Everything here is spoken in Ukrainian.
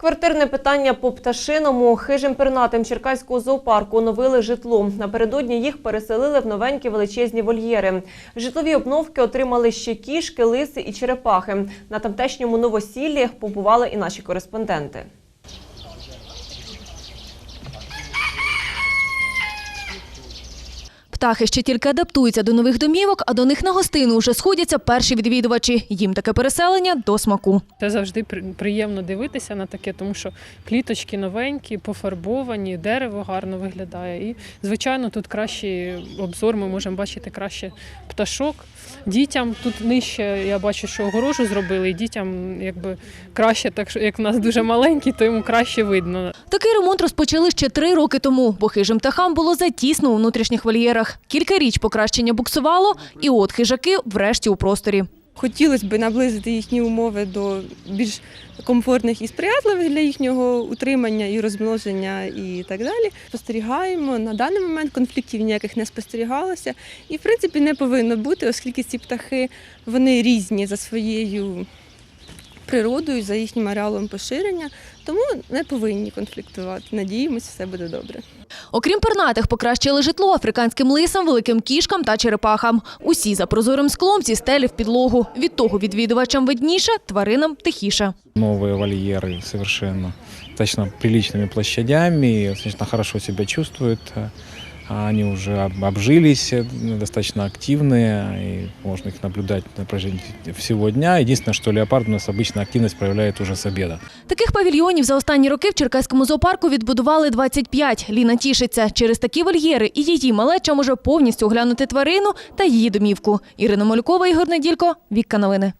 Квартирне питання по пташиному. Хижим пернатим Черкаського зоопарку оновили житло. Напередодні їх переселили в новенькі величезні вольєри. Житлові обновки отримали ще кішки, лиси і черепахи. На тамтешньому новосіллі побували і наші кореспонденти. Птахи ще тільки адаптуються до нових домівок, а до них на гостину вже сходяться перші відвідувачі. Їм таке переселення до смаку. Це завжди приємно дивитися на таке, тому що кліточки новенькі, пофарбовані, дерево гарно виглядає. І, звичайно, тут кращий обзор, ми можемо бачити краще пташок. Дітям тут нижче, я бачу, що огорожу зробили, і дітям якби краще, так як в нас дуже маленькі, то йому краще видно. Такий ремонт розпочали ще три роки тому, бо хижим птахам було затісно у внутрішніх вольєрах. Кілька річ покращення буксувало, і от хижаки врешті у просторі. Хотілося б наблизити їхні умови до більш комфортних і сприятливих для їхнього утримання і розмноження і так далі. Спостерігаємо на даний момент конфліктів ніяких не спостерігалося, і в принципі не повинно бути, оскільки ці птахи вони різні за своєю природою, за їхнім ареалом поширення, тому не повинні конфліктувати. Надіємося, все буде добре. Окрім пернатих, покращили житло африканським лисам, великим кішкам та черепахам. Усі за прозорим склом зі стелі в підлогу. Від того відвідувачам видніше, тваринам тихіше. новые вольеры совершенно достаточно приличными площадями, и достаточно хорошо себя чувствуют. А Они уже об- обжились, э, достаточно активные, и можно их наблюдать на протяжении всего дня. Единственное, что леопард у нас обычно активность проявляет уже с обеда. Таких павільйонів за останні роки в Черкаському зоопарку відбудували 25. Ліна тішиться. Через такі вольєри і її малеча може повністю оглянути тварину та її домівку. Ірина Малюкова, Ігор Неділько, Вікка Новини.